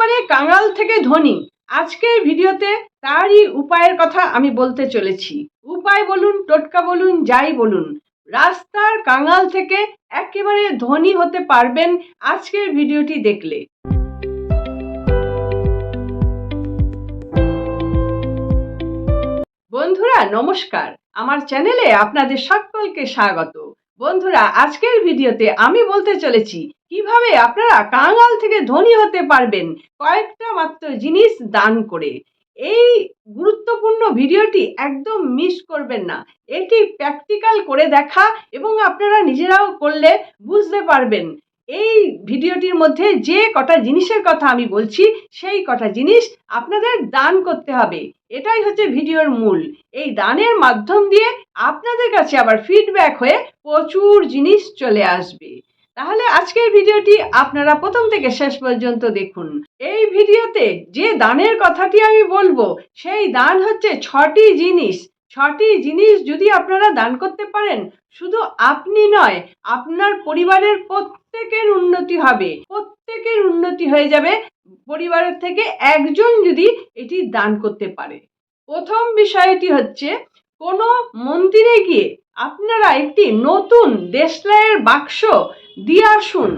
একেবারে কাঙাল থেকে ধনী। আজকের ভিডিওতে তারই উপায়ের কথা আমি বলতে চলেছি। উপায় বলুন, টোটকা বলুন, যাই বলুন। রাস্তার কাঙাল থেকে একেবারে ধনী হতে পারবেন আজকের ভিডিওটি দেখলে। বন্ধুরা, নমস্কার। আমার চ্যানেলে আপনাদের সকলকে স্বাগত। বন্ধুরা, আজকের ভিডিওতে আমি বলতে চলেছি কীভাবে আপনারা কাঙাল থেকে ধনী হতে পারবেন? কয়েকটা মাত্র জিনিস দান করে। এই গুরুত্বপূর্ণ ভিডিওটি একদম মিস করবেন না। এটি প্র্যাকটিক্যাল করে দেখা এবং আপনারা নিজেরাও করলে বুঝতে পারবেন। এই ভিডিওটির মধ্যে যে কটা জিনিসের কথা আমি বলছি, সেই কটা জিনিস আপনাদের দান করতে হবে। এটাই হচ্ছে ভিডিওর মূল। এই দানের মাধ্যম দিয়ে আপনাদের কাছে আবার ফিডব্যাক হয়ে প্রচুর জিনিস চলে আসবে। তাহলে আজকের ভিডিওটি আপনারা প্রথম থেকে শেষ পর্যন্ত দেখুন। এই ভিডিওতে যে দানের কথাটি আমি বলব, সেই দান হচ্ছে ছটি জিনিস। ছটি জিনিস যদি আপনারা দান করতে পারেন, শুধু আপনি নয়, আপনার পরিবারের প্রত্যেকের উন্নতি হবে। প্রত্যেকের উন্নতি হয়ে যাবে। পরিবারের থেকে একজন যদি এটি দান করতে পারে। প্রথম বিষয়টি হচ্ছে, কোনো মন্দিরে গিয়ে আপনারা একটি নতুন দেশলাইয়ের বাক্স দিয়ে আসুন।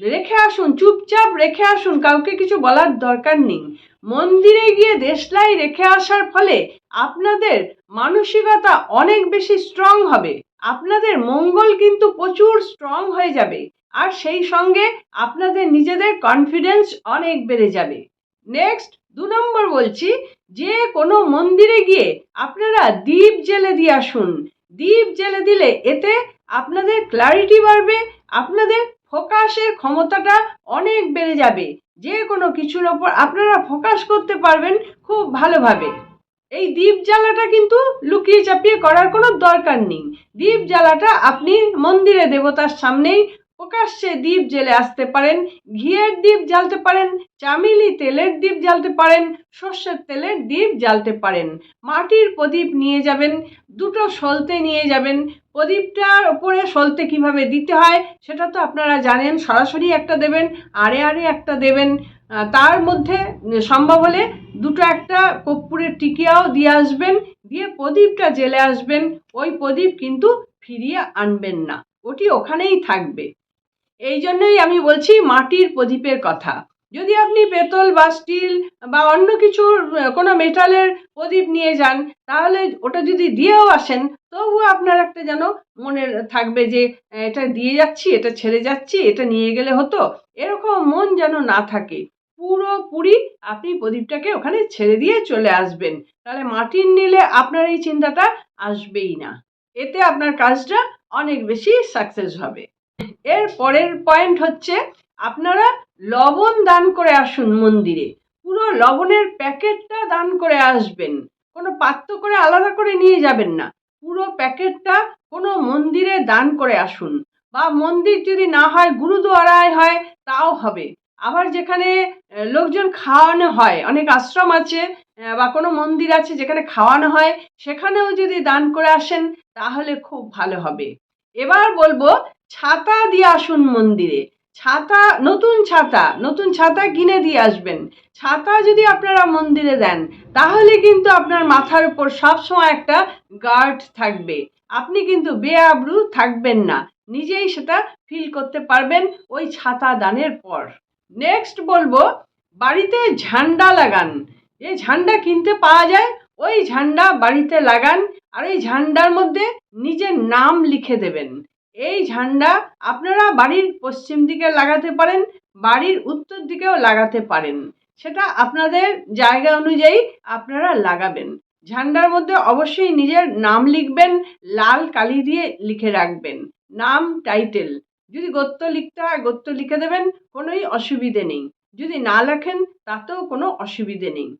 রেখে আসুন, চুপচাপ রেখে আসুন, কাউকে কিছু বলার দরকার নেই। মন্দিরে গিয়ে দেশলাই রেখে আসার ফলে আপনাদের মানসিকতা অনেক বেশি স্ট্রং হবে। আপনাদের মঙ্গল কিন্তু প্রচুর স্ট্রং হয়ে যাবে। আর সেই সঙ্গে আপনাদের নিজেদের কনফিডেন্স অনেক বেড়ে যাবে। নেক্সট দু নম্বর বলছি, যে কোনো মন্দিরে গিয়ে আপনারা দ্বীপ জেলে দিয়ে আসুন। দ্বীপ জেলে দিলে এতে আপনাদের ক্লারিটি বাড়বে, আপনাদের ফোকাসের ক্ষমতাটা অনেক বেড়ে যাবে। যে কোনো কিছুর ওপর আপনারা ফোকাস করতে পারবেন খুব ভালোভাবে। এই দ্বীপ জ্বালাটা কিন্তু লুকিয়ে চাপিয়ে করার কোনো দরকার নেই। দ্বীপ জ্বালাটা আপনি মন্দিরে দেবতার সামনেই প্রকাশ্যে দ্বীপ জেলে আসতে পারেন, ঘিয়ের দ্বীপ জ্বালতে পারেন, চামিলি তেলের দ্বীপ জ্বালতে পারেন, সর্ষের তেলের দ্বীপ জ্বালতে পারেন। মাটির প্রদীপ নিয়ে যাবেন, দুটো সলতে নিয়ে যাবেন। প্রদীপটার ওপরে সলতে কীভাবে দিতে হয় সেটা তো আপনারা জানেন, সরাসরি একটা দেবেন আরে আরে একটা দেবেন। তার মধ্যে সম্ভব হলে দুটো একটা কর্পূরের টিকিয়াও দিয়ে আসবেন, দিয়ে প্রদীপটা জেলে আসবেন। ওই প্রদীপ কিন্তু ফিরিয়ে আনবেন না, ওটি ওখানেই থাকবে। এই জন্যই আমি বলছি মাটির প্রদীপের কথা। যদি আপনি পেতল বা স্টিল বা অন্য কিছুর, কোনো মেটালের প্রদীপ নিয়ে যান, তাহলে ওটা যদি দিয়েও আসেন, তবুও আপনার একটা যেন মনে থাকবে যে, এটা দিয়ে যাচ্ছি, এটা ছেড়ে যাচ্ছি, এটা নিয়ে গেলে হতো। এরকম মন যেন না থাকে। পুরোপুরি আপনি প্রদীপটাকে ওখানে ছেড়ে দিয়ে চলে আসবেন। তাহলে মাটির নিলে আপনার এই চিন্তাটা আসবেই না। এতে আপনার কাজটা অনেক বেশি সাকসেস হবে। এর পরের পয়েন্ট হচ্ছে, আপনারা লবণ দান করে আসুন মন্দিরে। পুরো লবণের প্যাকেটটা দান করে আসবেন। কোনো পাত্র করে আলাদা করে নিয়ে যাবেন না। পুরো প্যাকেটটা কোনো মন্দিরে দান করে আসুন। বা মন্দির যদি না হয়, গুরুদুয়ারায় হয়, তাও হবে। আবার যেখানে লোকজন খাওয়ানো হয়, অনেক আশ্রম আছে বা কোনো মন্দির আছে যেখানে খাওয়ানো হয়, সেখানেও যদি দান করে আসেন, তাহলে খুব ভালো হবে। এবার বলব ছাতা দিয়ে আসুন মন্দিরে। ছাতা, নতুন ছাতা নতুন ছাতা কিনে দিয়ে আসবেন। ছাতা যদি আপনারা মন্দিরে দেন, তাহলে কিন্তু আপনার মাথার উপর সবসময় একটা গার্ড থাকবে। আপনি কিন্তু বেআব্রু থাকবেন না। নিজেই সেটা ফিল করতে পারবেন ওই ছাতা দানের পর। নেক্সট বলব, বাড়িতে ঝান্ডা লাগান। যে ঝান্ডা কিনতে পাওয়া যায়, ওই ঝান্ডা বাড়িতে লাগান। আর এই ঝান্ডার মধ্যে নিজের নাম লিখে দেবেন। এই ঝান্ডা আপনারা বাড়ির পশ্চিম দিকে লাগাতে পারেন, বাড়ির উত্তর দিকেও লাগাতে পারেন। সেটা আপনাদের জায়গা অনুযায়ী আপনারা লাগাবেন। ঝান্ডার মধ্যে অবশ্যই নিজের নাম লিখবেন, লাল কালি দিয়ে লিখে রাখবেন। নাম টাইটেল যদি গত্য লিখতে হয় গত্য লিখে দেবেন, কোনোই অসুবিধে নেই। যদি না লেখেন, তাতেও কোনো অসুবিধে নেই।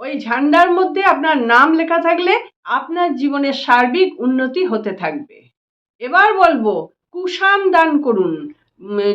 ওই ঝান্ডার মধ্যে আপনার নাম লেখা থাকলে আপনার জীবনের সার্বিক উন্নতি হতে থাকবে। এবার বলব, কুষাণ দান করুন।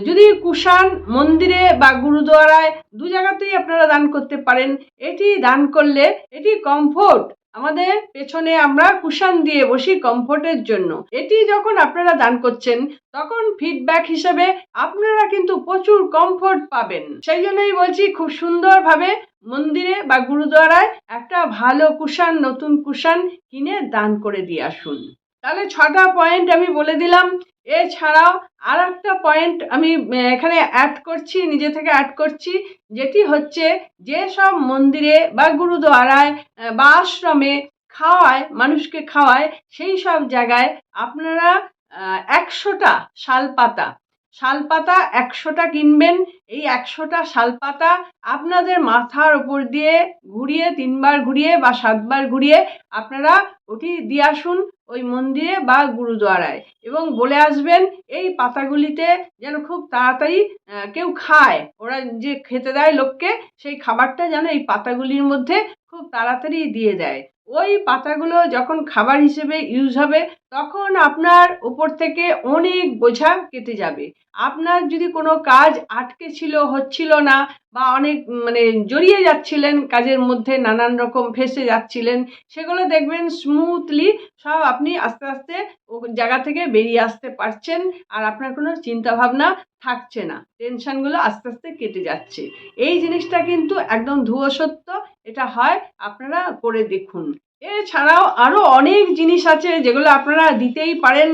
যদি কুষাণ মন্দিরে বা গুরুদুয়ারায় দু জায়গাতেই আপনারা দান করতে পারেন, এটি দান করলে এটি কমফোর্ট আমাদের পেছনে আমরা কুশান দিয়ে বসি কমফোর্টের জন্য। এটি যখন আপনারা দান করছেন, তখন ফিডব্যাক হিসেবে আপনারা কিন্তু প্রচুর কমফোর্ট পাবেন। সেই জন্যই বলছি, খুব সুন্দরভাবে মন্দিরে বা গুরুদ্বারায় একটা ভালো কুশান নতুন কুশান কিনে দান করে দিয়ে আসুন। তাহলে ছটা পয়েন্ট আমি বলে দিলাম। এছাড়াও আর একটা পয়েন্ট আমি এখানে অ্যাড করছি, নিজে থেকে অ্যাড করছি, যেটি হচ্ছে যে সব মন্দিরে বা গুরুদ্বারায় বা আশ্রমে খাওয়ায়, মানুষকে খাওয়ায়, সেই সব জায়গায় আপনারা একশোটা শালপাতা শালপাতা একশোটা কিনবেন। এই একশোটা শালপাতা আপনাদের মাথার ওপর দিয়ে ঘুরিয়ে তিনবার ঘুরিয়ে বা সাতবার ঘুরিয়ে আপনারা ওটি দিয়ে আসুন ওই মন্দিরে বা গুরুদ্বারায় এবং বলে আসবেন, এই পাতাগুলিতে যেন খুব তাড়াতাড়ি কেউ খায়। ওরা যে খেতে দেয় লোককে, সেই খাবারটা যেন এই পাতাগুলির মধ্যে খুব তাড়াতাড়ি দিয়ে দেয়। ওই পাতাগুলো যখন খাবার হিসেবে ইউজ হবে তখন আপনার উপর থেকে অনেক বোঝা কেটে যাবে। আপনার যদি কোনো কাজ আটকে ছিল, হচ্ছিল না বা অনেক মানে জড়িয়ে যাচ্ছিলেন, কাজের মধ্যে নানান রকম ফেসে যাচ্ছিলেন, সেগুলো দেখবেন স্মুথলি সব আপনি আস্তে আস্তে ও জায়গা থেকে বেরিয়ে আসতে পারছেন আর আপনার কোনো চিন্তা ভাবনা থাকছে না। টেনশনগুলো আস্তে আস্তে কেটে যাচ্ছে। এই জিনিসটা কিন্তু একদম ধুয়ো সত্য। এটা হয়, আপনারা করে দেখুন। এছাড়াও আরও অনেক জিনিস আছে যেগুলো আপনারা দিতেই পারেন।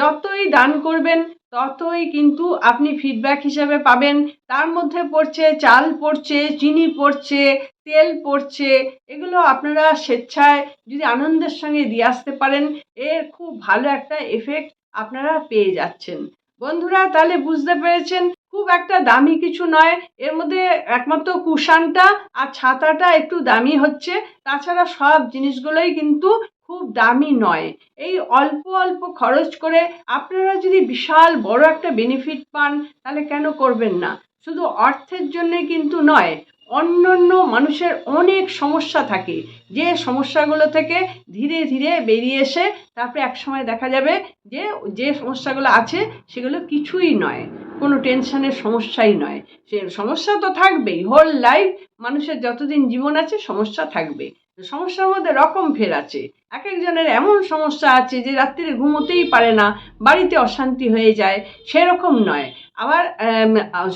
যতই দান করবেন, ততই কিন্তু আপনি ফিডব্যাক হিসেবে পাবেন। তার মধ্যে পড়ছে চাল পড়ছে, চিনি পড়ছে, তেল পড়ছে, এগুলো আপনারা স্বেচ্ছায় যদি আনন্দের সঙ্গে দিয়ে আসতে পারেন, এর খুব ভালো একটা এফেক্ট আপনারা পেয়ে যাচ্ছেন। বন্ধুরা, তাহলে বুঝতে পেরেছেন খুব একটা দামি কিছু নয়। এর মধ্যে একমাত্র কুশানটা আর ছাতাটা একটু দামি হচ্ছে। তাছাড়া সব জিনিসগুলোই কিন্তু খুব দামি নয়। এই অল্প অল্প খরচ করে আপনারা যদি বিশাল বড় একটা বেনিফিট পান, তাহলে কেন করবেন না? শুধু অর্থের জন্যে কিন্তু নয়, অন্যান্য মানুষের অনেক সমস্যা থাকে। যে সমস্যাগুলো থেকে ধীরে ধীরে বেরিয়ে এসে তারপরে একসময় দেখা যাবে যে যে সমস্যাগুলো আছে, সেগুলো কিছুই নয়। কোনো টেনশনের সমস্যাই নয়। সে সমস্যা তো থাকবেই। হোল লাইফ মানুষের যতদিন জীবন আছে, সমস্যা থাকবে সমস্যার মধ্যে রকম ফের আছে। এক একজনের এমন সমস্যা আছে যে রাত্রিরে ঘুমোতেই পারে না, বাড়িতে অশান্তি হয়ে যায়, সেরকম নয়। আবার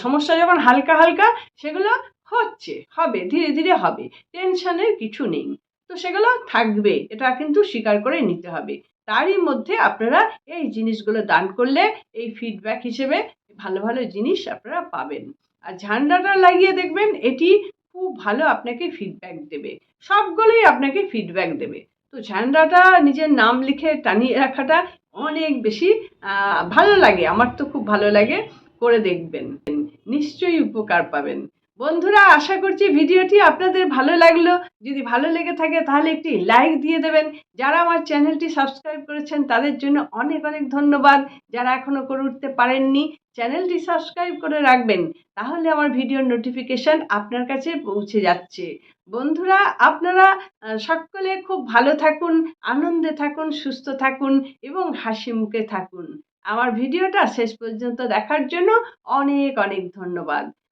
সমস্যা যখন হালকা হালকা, সেগুলো হচ্ছে, হবে, ধীরে ধীরে হবে। টেনশনের কিছু নেই। তো সেগুলো থাকবে, এটা কিন্তু স্বীকার করে নিতে হবে। তারই মধ্যে আপনারা এই জিনিসগুলো দান করলে, এই ফিডব্যাক হিসেবে ভালো ভালো জিনিস আপনারা পাবেন। আর ঝান্ডাটা লাগিয়ে দেখবেন, এটি খুব ভালো আপনাকে ফিডব্যাক দেবে। সবগুলোই আপনাকে ফিডব্যাক দেবে। তো ঝান্ডাটা নিজের নাম লিখে টানিয়ে রাখাটা অনেক বেশি ভালো লাগে। আমার তো খুব ভালো লাগে, করে দেখবেন। নিশ্চয়ই উপকার পাবেন। বন্ধুরা, আশা করছি ভিডিওটি আপনাদের ভালো লাগল। যদি ভালো লেগে থাকে তাহলে একটি লাইক দিয়ে দেবেন। যারা আমার চ্যানেলটি সাবস্ক্রাইব করেছেন তাদের জন্য অনেক অনেক ধন্যবাদ। যারা এখনও করে উঠতে পারেননি, চ্যানেলটি সাবস্ক্রাইব করে রাখবেন। তাহলে আমার ভিডিওর নোটিফিকেশন আপনার কাছে পৌঁছে যাচ্ছে। বন্ধুরা, আপনারা সকলে খুব ভালো থাকুন, আনন্দে থাকুন, সুস্থ থাকুন এবং হাসি মুখে থাকুন। আমার ভিডিওটা শেষ পর্যন্ত দেখার জন্য অনেক অনেক ধন্যবাদ।